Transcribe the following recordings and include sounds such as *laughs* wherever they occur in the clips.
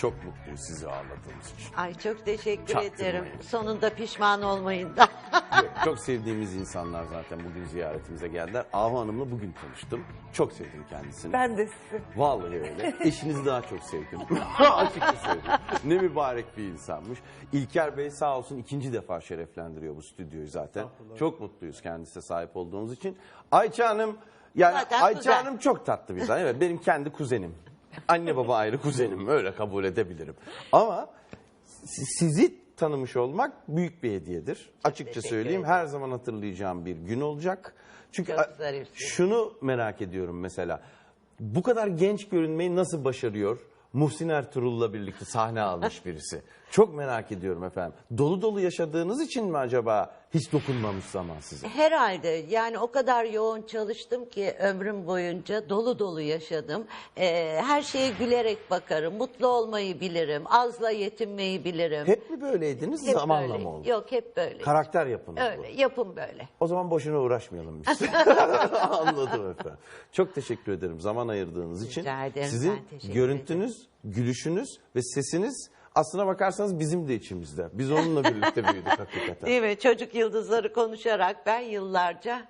Çok mutluyuz sizi ağırladığımız için. Ay çok teşekkür Çaktırmayın. ederim. Sonunda pişman olmayın da. Yok, *laughs* Çok sevdiğimiz insanlar zaten bugün ziyaretimize geldiler. Ahu Hanım'la bugün tanıştım. Çok sevdim kendisini. Ben de sizi. Vallahi öyle. *laughs* Eşinizi daha çok sevdim. *laughs* Açıkça söyleyeyim. Ne mübarek bir insanmış. İlker Bey sağ olsun ikinci defa şereflendiriyor bu stüdyoyu zaten. Çok mutluyuz kendisine sahip olduğumuz için. SizHanım, yani Zaten Ayça kuzen. Hanım çok tatlı bir insan. Evet benim kendi kuzenim. Anne baba ayrı kuzenim. Öyle kabul edebilirim. Ama si- sizi tanımış olmak büyük bir hediyedir. Açıkça teşekkür söyleyeyim her zaman hatırlayacağım bir gün olacak. Çünkü Çok a- zarifsin. şunu merak ediyorum mesela. Bu kadar genç görünmeyi nasıl başarıyor? Muhsin Ertuğrul'la birlikte sahne almış birisi. Çok merak ediyorum efendim. Dolu dolu yaşadığınız için mi acaba hiç dokunmamış zaman size? Herhalde yani o kadar yoğun çalıştım ki ömrüm boyunca dolu dolu yaşadım. Ee, her şeye gülerek bakarım, mutlu olmayı bilirim, azla yetinmeyi bilirim. Hep mi böyleydiniz Hep zamanla böyle. mı oldu? Yok hep böyle. Karakter yapınız bu. Öyle, yapım böyle. O zaman boşuna uğraşmayalım biz. *laughs* *laughs* Anladım efendim. Çok teşekkür ederim zaman ayırdığınız için. Rica ederim, Sizin ben teşekkür görüntünüz, gülüşünüz ve sesiniz aslına bakarsanız bizim de içimizde. Biz onunla birlikte büyüdük hakikaten. Değil mi? Çocuk yıldızları konuşarak ben yıllarca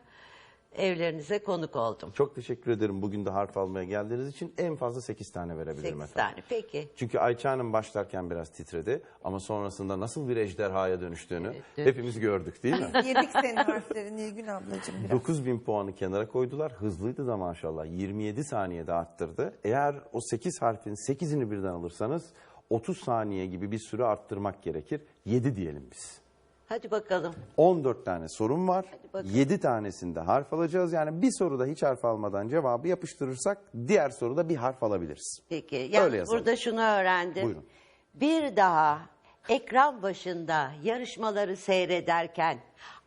evlerinize konuk oldum. Çok teşekkür ederim bugün de harf almaya geldiğiniz için. En fazla 8 tane verebilirim Sekiz efendim. tane. Peki. Çünkü Ayça Hanım başlarken biraz titredi ama sonrasında nasıl bir ejderhaya dönüştüğünü dönüştü. hepimiz gördük değil mi? *laughs* Yedik senin harflerini Nilgün ablacığım biraz. 9000 puanı kenara koydular. Hızlıydı da maşallah. 27 saniyede arttırdı. Eğer o 8 harfin 8'ini birden alırsanız 30 saniye gibi bir süre arttırmak gerekir. 7 diyelim biz. Hadi bakalım. 14 tane sorum var. bakalım. 7 tanesinde harf alacağız. Yani bir soruda hiç harf almadan cevabı yapıştırırsak diğer soruda bir harf alabiliriz. Peki. Öyle Yalnız yazalım. burada şunu öğrendim. Buyurun. Bir daha ekran başında yarışmaları seyrederken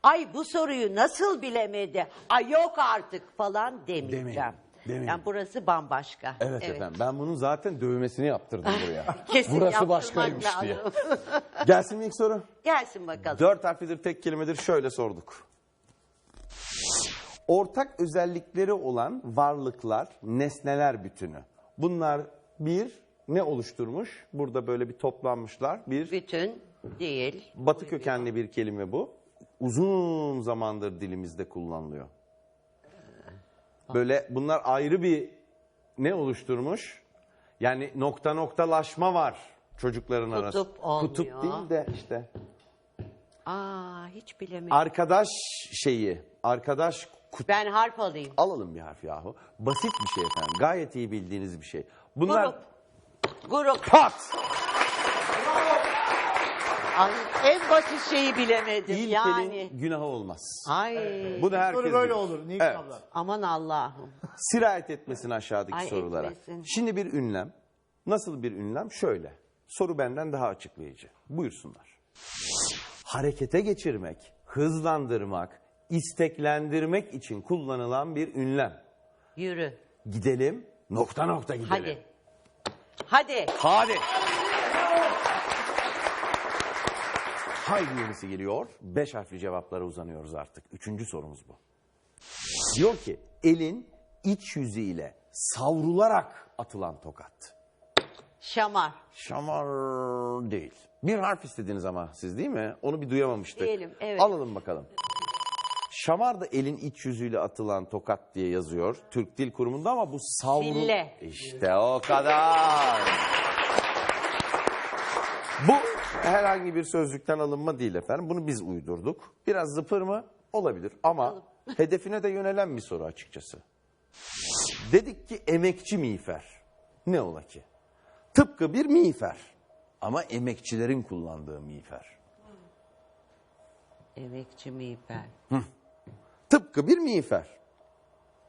ay bu soruyu nasıl bilemedi? Ay yok artık falan demeyeceğim. Demeyin, demeyin. Yani burası bambaşka. Evet, efendim. Ben bunun zaten dövmesini yaptırdım buraya. *laughs* Kesin Burası başkaymış diye. lazım. *laughs* Gelsin mi ilk soru? Gelsin bakalım. Dört harflidir tek kelimedir şöyle sorduk. Ortak özellikleri olan varlıklar, nesneler bütünü. Bunlar bir ne oluşturmuş? Burada böyle bir toplanmışlar. Bir Bütün değil. batı kökenli bir kelime bu. Uzun zamandır dilimizde kullanılıyor. Böyle bunlar ayrı bir ne oluşturmuş? Yani nokta noktalaşma var çocukların Kutup arasında. olmuyor. Kutup değil de işte Aa hiç bilemedim. arkadaş şeyi, arkadaş kut Ben harf alayım. alalım bir harf yahu. Basit bir şey efendim. Gayet iyi bildiğiniz bir şey. Bunlar Grup. Grup. pat. Ay, en basit şeyi bilemedim İlkelin yani. günahı olmaz. Ay Bu da herkes Soru böyle bilir. olur Nilgün Evet. abla. aman Allah'ım. *laughs* Sirayet etmesin aşağıdaki Ay, sorulara. etmesin. Şimdi bir ünlem. Nasıl bir ünlem? Şöyle. Soru benden daha açıklayıcı. Buyursunlar. Harekete geçirmek, hızlandırmak, isteklendirmek için kullanılan bir ünlem. Yürü. Gidelim, nokta nokta gidelim. Hadi. Hadi. Hadi. Haydi yenisi geliyor. Beş harfli cevaplara uzanıyoruz artık. Üçüncü sorumuz bu. Diyor ki elin iç yüzü ile savrularak atılan tokat. Şamar. Şamar değil. Bir harf istediniz ama siz değil mi? Onu bir duyamamıştık. Diyelim, evet. Alalım bakalım. Şamar da elin iç yüzüyle atılan tokat diye yazıyor Türk Dil Kurumu'nda ama bu savrul... Sille. İşte o kadar. Herhangi bir sözlükten alınma değil efendim. Bunu biz uydurduk. Biraz zıpır mı? Olabilir ama *laughs* hedefine de yönelen bir soru açıkçası. Dedik ki emekçi miğfer. Ne ola ki? Tıpkı bir miğfer. Ama emekçilerin kullandığı miğfer. Emekçi ben? Tıpkı bir miğfer.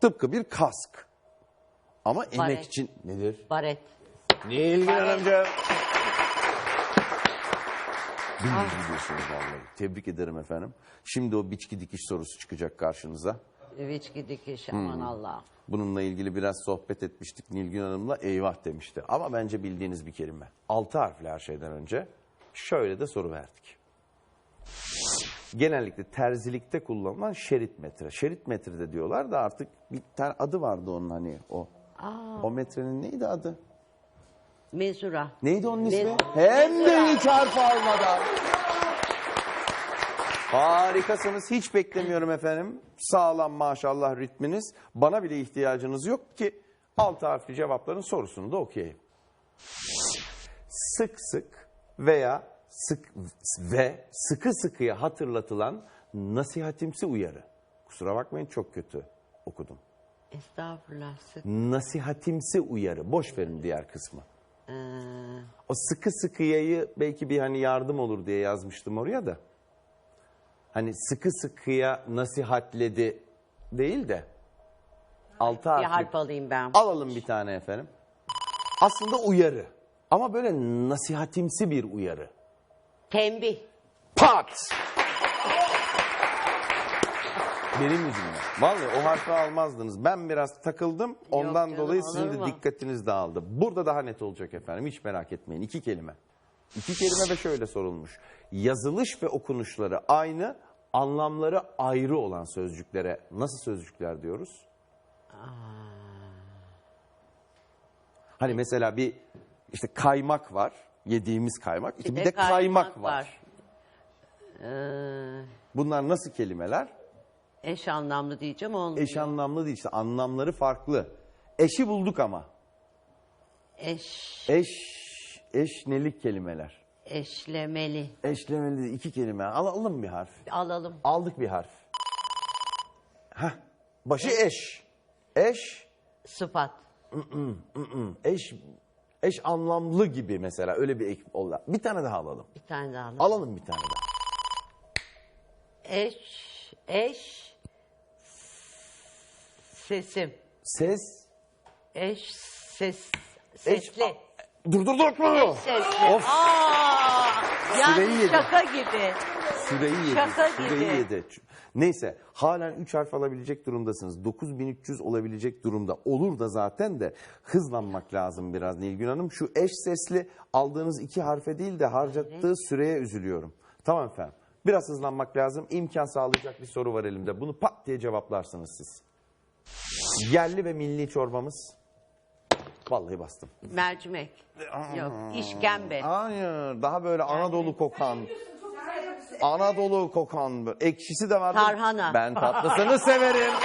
Tıpkı bir kask. Ama Baret. emekçi nedir? Baret. Nilgün Hanımcığım. Bildiğiniz biliyorsunuz vallahi. Tebrik ederim efendim. Şimdi o biçki dikiş sorusu çıkacak karşınıza. Viçki dikiş aman Allah'ım. Bununla ilgili biraz sohbet etmiştik Nilgün Hanım'la eyvah demişti. Ama bence bildiğiniz bir kelime. Altı harfli her şeyden önce. Şöyle de soru verdik. Genellikle terzilikte kullanılan şerit metre. Şerit metre de diyorlar da artık bir tane adı vardı onun hani o. O metrenin neydi adı? Mezura. Neydi onun ismi? Mez- Hem de hiç harf almadan. Harikasınız. Hiç beklemiyorum efendim. Sağlam maşallah ritminiz. Bana bile ihtiyacınız yok ki altı harfli cevapların sorusunu da okuyayım. Sık sık veya sık ve sıkı sıkıya hatırlatılan nasihatimsi uyarı. Kusura bakmayın çok kötü okudum. Estağfurullah. Sık. Nasihatimsi uyarı. Boş verin diğer kısmı. O sıkı sıkıyayı belki bir hani yardım olur diye yazmıştım oraya da. Hani sıkı sıkıya nasihatledi değil de. Altı bir harfli. harf alayım ben. Alalım bir tane efendim. Aslında uyarı. Ama böyle nasihatimsi bir uyarı. Tembih. Pat! Benim yüzümden. Vallahi o harfi almazdınız. Ben biraz takıldım. Ondan canım, dolayı olur sizin de mu? dikkatiniz dağıldı. Burada daha net olacak efendim. Hiç merak etmeyin. İki kelime. İki kelime ve şöyle sorulmuş. Yazılış ve okunuşları aynı, anlamları ayrı olan sözcüklere nasıl sözcükler diyoruz? Hani mesela bir işte kaymak var. Yediğimiz kaymak. İşte bir, de, kaymak, var. Ee, Bunlar nasıl kelimeler? Eş anlamlı diyeceğim olmuyor. Eş anlamlı değil işte anlamları farklı. Eşi bulduk ama. Eş, Eş, eşnelik kelimeler. eşlemeli. Eşlemeli iki kelime. Alalım bir harf. Alalım. Aldık bir harf. Heh. Başı eş. Eş, Sıfat. eş, eş anlamlı gibi mesela öyle bir ek olla. Bir tane daha alalım. Bir tane daha alalım. Alalım bir tane daha. Eş, eş, sesim. Ses, Eş, ses, eş. sesli. A- Dur dur dur. Sesli. Of. Aa, Süreyi yani yedim. şaka gibi. Süreyi yedi. Şaka süreyi gibi. yedi. Neyse halen 3 harf alabilecek durumdasınız. 9300 olabilecek durumda. Olur da zaten de hızlanmak lazım biraz Nilgün Hanım. Şu eş sesli aldığınız iki harfe değil de harcattığı süreye üzülüyorum. Tamam efendim. Biraz hızlanmak lazım. İmkan sağlayacak bir soru var elimde. Bunu pat diye cevaplarsınız siz. Yerli ve milli çorbamız. Vallahi bastım. Mercimek. Yok, işkembe. Hayır, daha böyle Anadolu kokan. Anadolu kokan. böyle. Ekşisi de vardır. Tarhana. Ben tatlısını severim. *laughs*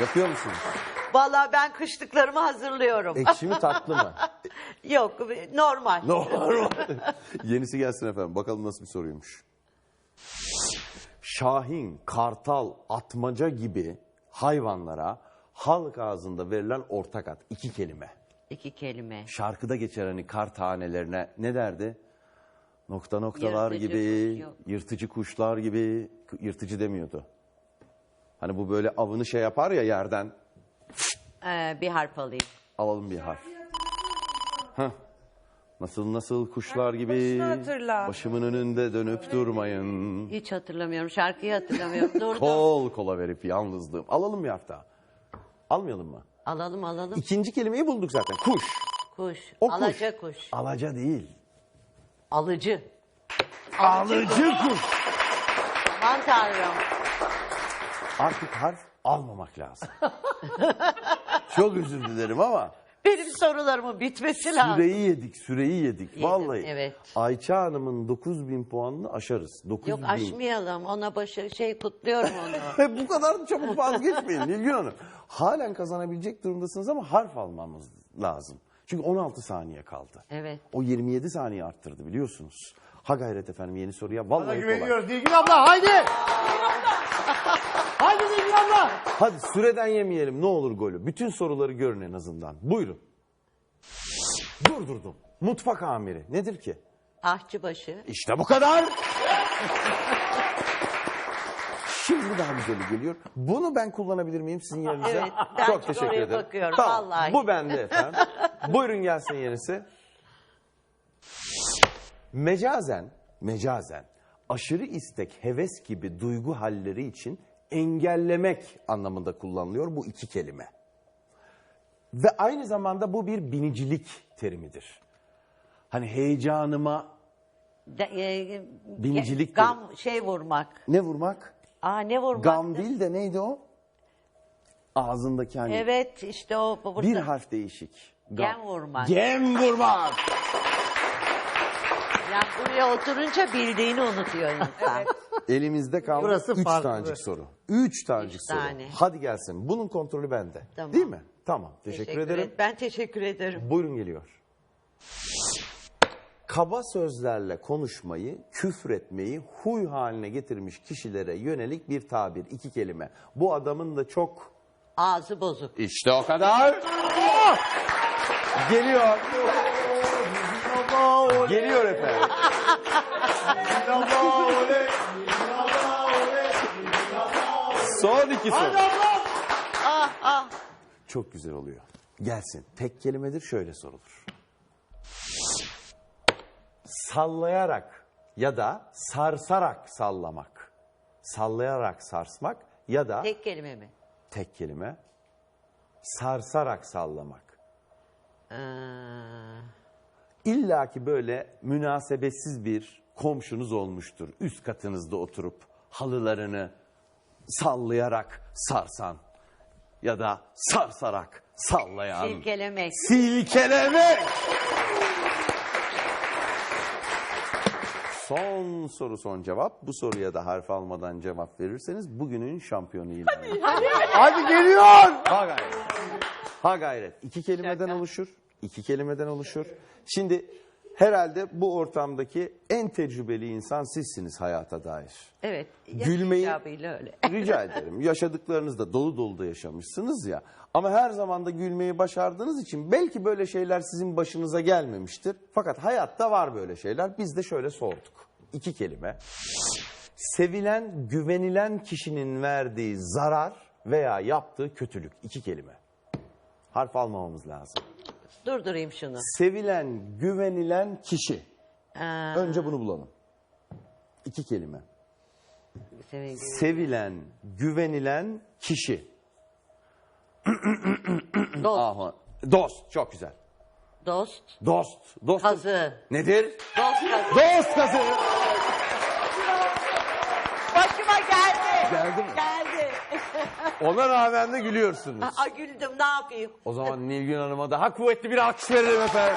Yapıyor musunuz? Vallahi ben kışlıklarımı hazırlıyorum. Ekşi mi tatlı mı? *laughs* Yok, normal. Normal. Yenisi gelsin efendim. Bakalım nasıl bir soruymuş. Şahin, kartal, atmaca gibi hayvanlara halk ağzında verilen ortak ad. iki kelime. İki kelime. şarkıda geçer hani kar tanelerine ne derdi? Nokta noktalar Yırtıcı gibi, kuş yok. yırtıcı kuşlar gibi, yırtıcı demiyordu. Hani bu böyle avını şey yapar ya yerden, Ee, bir harf alayım. alalım bir harf. Heh. Nasıl nasıl kuşlar gibi, Başını hatırla. başımın önünde dönüp durmayın. Hiç hatırlamıyorum. Şarkıyı hatırlamıyorum. *laughs* Dur dur. Kol kola verip yalnızlığım. Alalım bir harf daha. Almayalım mı? Alalım alalım. İkinci kelimeyi bulduk zaten. Kuş. Kuş. O kuş. Alaca kuş. Alaca değil. Alıcı. Alıcı kuş. Aman tanrım. artık harf almamak lazım. Çok özür dilerim ama Benim sorularımın bitmesi lazım. süreyi yedik, süreyi yedik. Yedim, Vallahi. evet. Ayça Hanım'ın 9000 puanını aşarız. 9000. Yok aşmayalım. Ona başı şey kutluyorum onu. *laughs* Bu kadar çabuk vazgeçmeyin Nilgün Hanım. Halen kazanabilecek durumdasınız ama harf almamız lazım. Çünkü 16 saniye kaldı. Evet. O 27 saniye arttırdı biliyorsunuz. Ha gayret efendim yeni soruya. Vallahi kolay. Güveniyoruz Nilgün abla haydi. Haydi Nilgün abla. Hadi süreden yemeyelim ne olur golü. Bütün soruları görün en azından. Buyurun. Durdurdum. Mutfak amiri. Nedir ki? Ahçıbaşı. İşte bu kadar. Şimdi daha güzeli geliyor. Bunu ben kullanabilir miyim sizin yerinize? Evet, ben Çok çünkü teşekkür oraya ederim. bakıyorum, Tamam, vallahi. Bu bende efendim. Buyurun gelsin yenisi. Mecazen, mecazen aşırı istek, heves gibi duygu halleri için engellemek anlamında kullanılıyor bu iki kelime. Ve aynı zamanda bu bir binicilik terimidir. Hani heyecanıma De, e, Binicilik Gam şey vurmak. ne vurmak? Aa ne vurmak? Gam değil de neydi o? Ağzındaki hani Evet işte o burada. bir harf değişik. Gem vurmak. Gem vurmak. Yani buraya oturunca bildiğini unutuyor insan. Elimizde kaldı Burası 3 farklı. tanecik soru. 3 tanecik Üç soru. tane. Hadi gelsin. Bunun kontrolü bende. Tamam. Değil mi? Tamam. Teşekkür, ederim. et- Ben teşekkür ederim. Buyurun geliyor. Kaba sözlerle konuşmayı, küfretmeyi huy haline getirmiş kişilere yönelik bir tabir. iki kelime. Bu adamın da çok... Ağzı bozuk. İşte o kadar. Geliyor. Geliyor efendim. *laughs* Son iki soru. Ah ah. Çok güzel oluyor. Gelsin. Tek kelimedir şöyle sorulur. Sallayarak ya da sarsarak sallamak. Sallayarak sarsmak ya da tek, Tek kelime mi? kelime sarsarak sallamak. Ee, İlla ki böyle münasebetsiz bir komşunuz olmuştur. Üst katınızda oturup halılarını sallayarak sarsan ya da sarsarak sallayan. silkelemek. Silkeleme. Son soru son cevap. Bu soruya da harf almadan cevap verirseniz bugünün şampiyonu ilan edilir. Hadi geliyor. Ha gayret. Ha gayret. İki kelimeden oluşur. İki kelimeden oluşur. Şimdi herhalde bu ortamdaki en tecrübeli insan sizsiniz hayata dair. Evet. Gülmeyi- icabıyla öyle. *laughs* Rica ederim. Yaşadıklarınızda dolu dolu da yaşamışsınız ya. Ama her zaman da gülmeyi başardığınız için belki böyle şeyler sizin başınıza gelmemiştir. Fakat hayatta var böyle şeyler. Biz de şöyle sorduk. İki kelime. Sevilen, güvenilen kişinin verdiği zarar veya yaptığı kötülük. İki kelime. Harf almamamız lazım. Durdurayım şunu. Sevilen, güvenilen kişi. Ee, Önce bunu bulalım. İki kelime. sevgili- Sevilen, güvenilen kişi. Dost. Aha. Dost. Çok güzel. Dost. Dost. Dost. Kazı. Nedir? Dost kazı. Dost kazı. Başıma geldi. Geldi mi? Geldi. Ona rağmen de gülüyorsunuz. Aa, güldüm ne yapayım? O zaman Nilgün Hanım'a daha kuvvetli bir alkış verelim efendim.